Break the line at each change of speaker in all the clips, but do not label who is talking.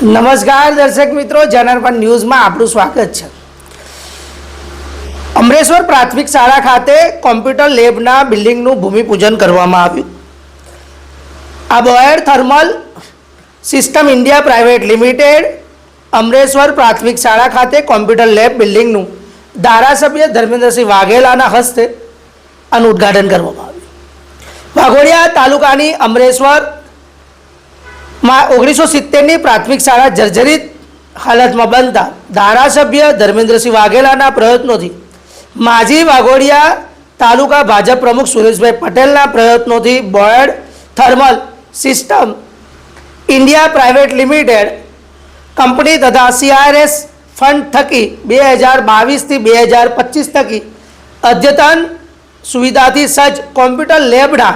નમસ્કાર દર્શક મિત્રો જનાર્પણ ન્યૂઝમાં આપણું સ્વાગત છે. અમરેશ્વર પ્રાથમિક શાળા ખાતે કોમ્પ્યુટર લેબના બિલ્ડિંગનું ભૂમિપૂજન કરવામાં આવ્યું. આ Boyer thermal system India private limited Amreshwar પ્રાથમિક શાળા ખાતે કોમ્પ્યુટર લેબ બિલ્ડિંગનું ધારાસભ્ય ધર્મેન્દ્રસિંહ વાઘેલાના હસ્તે આનું ઉદ્ઘાટન કરવામાં આવ્યું. વાઘોડિયા તાલુકાની અમરેશ્વર માં ઓગણીસો સિત્તેરની પ્રાથમિક શાળા જર્જરિત હાલતમાં બનતા ધારાસભ્ય ધર્મેન્દ્રસિંહ વાઘેલાના પ્રયત્નોથી માજી વાઘોડિયા તાલુકા ભાજપ પ્રમુખ સુરેશભાઈ પટેલના પ્રયત્નોથી Boyd thermal system India private limited company તથા સીઆરએસ ફંડ થકી બે હજાર બાવીસથી બે હજાર પચીસ થકી અદ્યતન સુવિધાથી સજ્જ કોમ્પ્યુટર લેબના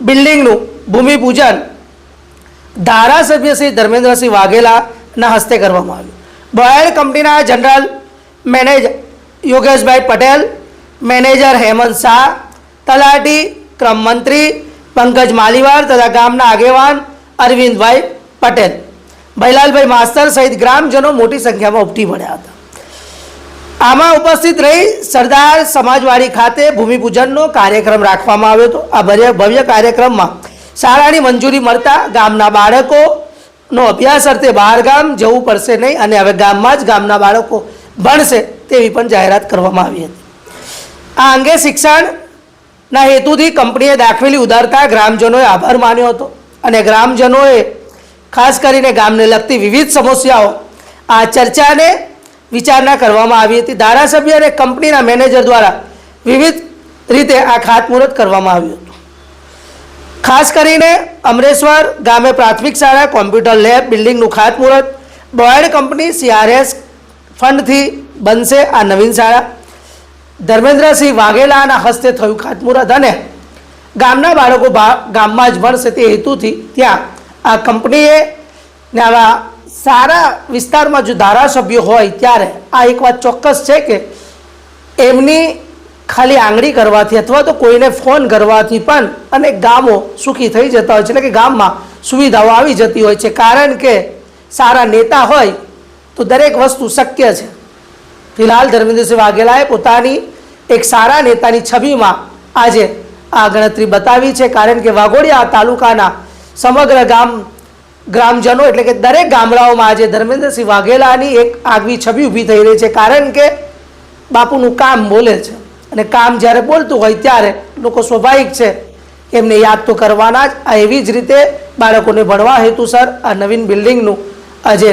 બિલ્ડિંગનું ભૂમિપૂજન ધારાસભ્ય શ્રી ધર્મેન્દ્રસિંહ વાઘેલાના હસ્તે કરવામાં આવ્યું. બોયડ કંપનીના જનરલ મેનેજર યોગેશભાઈ પટેલ મેનેજર હેમંત શાહ તલાટી ક્રમ મંત્રી પંકજ માલીવાર તથા ગામના આગેવાન અરવિંદભાઈ પટેલ. ભૈલાલભાઈ માસ્તર સહિત ગ્રામજનો મોટી સંખ્યામાં ઉપટી પડ્યા હતા. આમાં ઉપસ્થિત રહી સરદાર સમાજવાડી ખાતે ભૂમિપૂજનનો કાર્યક્રમ રાખવામાં આવ્યો હતો. આ ભવ્ય ભવ્ય કાર્યક્રમમાં શાળાની મંજૂરી મળતા ગામના બાળકોનો અભ્યાસ અર્થે બહાર ગામ જવું પડશે નહીં અને હવે ગામમાં જ ગામના બાળકો ભણશે તેવી પણ જાહેરાત કરવામાં આવી હતી. આ અંગે શિક્ષણના હેતુથી કંપનીએ દાખવેલી ઉદારતા ગ્રામજનોએ આભાર માન્યો હતો અને ગ્રામજનોએ ખાસ કરીને ગામને લગતી વિવિધ સમસ્યાઓ આ ચર્ચાને વિચારણા કરવામાં આવી હતી. ધારાસભ્ય અને કંપનીના મેનેજર દ્વારા વિવિધ રીતે આ ખાતમુહૂર્ત કરવામાં આવ્યું ખાસ કરીને અમરેશ્વર ગામે પ્રાથમિક શાળા, કોમ્પ્યુટર લેબ, બિલ્ડિંગનું ખાતમુહૂર્ત, બોયડ કંપની સીઆરએસ ફંડથી બનશે આ નવીન શાળા. ધર્મેન્દ્રસિંહ વાઘેલાના હસ્તે થયું ખાતમુહૂર્ત અને ગામના બાળકો ગામમાં જ ભણશે તે હેતુથી ત્યાં આ કંપનીએ ને આવા સારા વિસ્તારમાં જો ધારાસભ્યો હોય ત્યારે આ એક વાત ચોક્કસ છે કે એમની ખાલી આંગળી કરવાથી અથવા તો કોઈને ફોન કરવાથી પણ અને ગામો સુખી થઈ જતા હોય છે. એટલે કે ગામમાં સુવિધાઓ આવી જતી હોય છે. કારણ કે સારા નેતા હોય તો દરેક વસ્તુ શક્ય છે. ફિલહાલ ધર્મેન્દ્રસિંહ વાઘેલાએ પોતાની એક સારા નેતાની છબીમાં આજે આ ગણતરી બતાવી છે. કારણ કે વાઘોડિયા તાલુકાના સમગ્ર ગામ ગ્રામજનો એટલે કે દરેક ગામડાઓમાં આજે ધર્મેન્દ્રસિંહ વાઘેલાની એક આગવી છબી ઊભી થઈ રહી છે. કારણ કે બાપુનું કામ બોલે છે. અને કામ જ્યારે બોલતું હોય ત્યારે લોકો સ્વાભાવિક છે, એમને યાદ તો કરવાના જ. આ એવી જ રીતે બાળકોને ભણવા હેતુસર આ નવીન બિલ્ડિંગનું આજે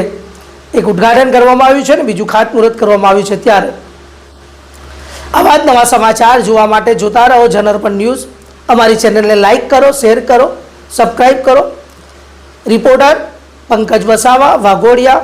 એક ઉદ્ઘાટન કરવામાં આવ્યું છે ને બીજું ખાતમુહૂર્ત કરવામાં આવ્યું છે ત્યારે. આવા જ નવા સમાચાર જોવા માટે જોતા રહો જનરપણ ન્યૂઝ. અમારી ચેનલને લાઇક કરો, શેર કરો સબસ્ક્રાઈબ કરો. રિપોર્ટર પંકજ વસાવા, વાઘોડિયા.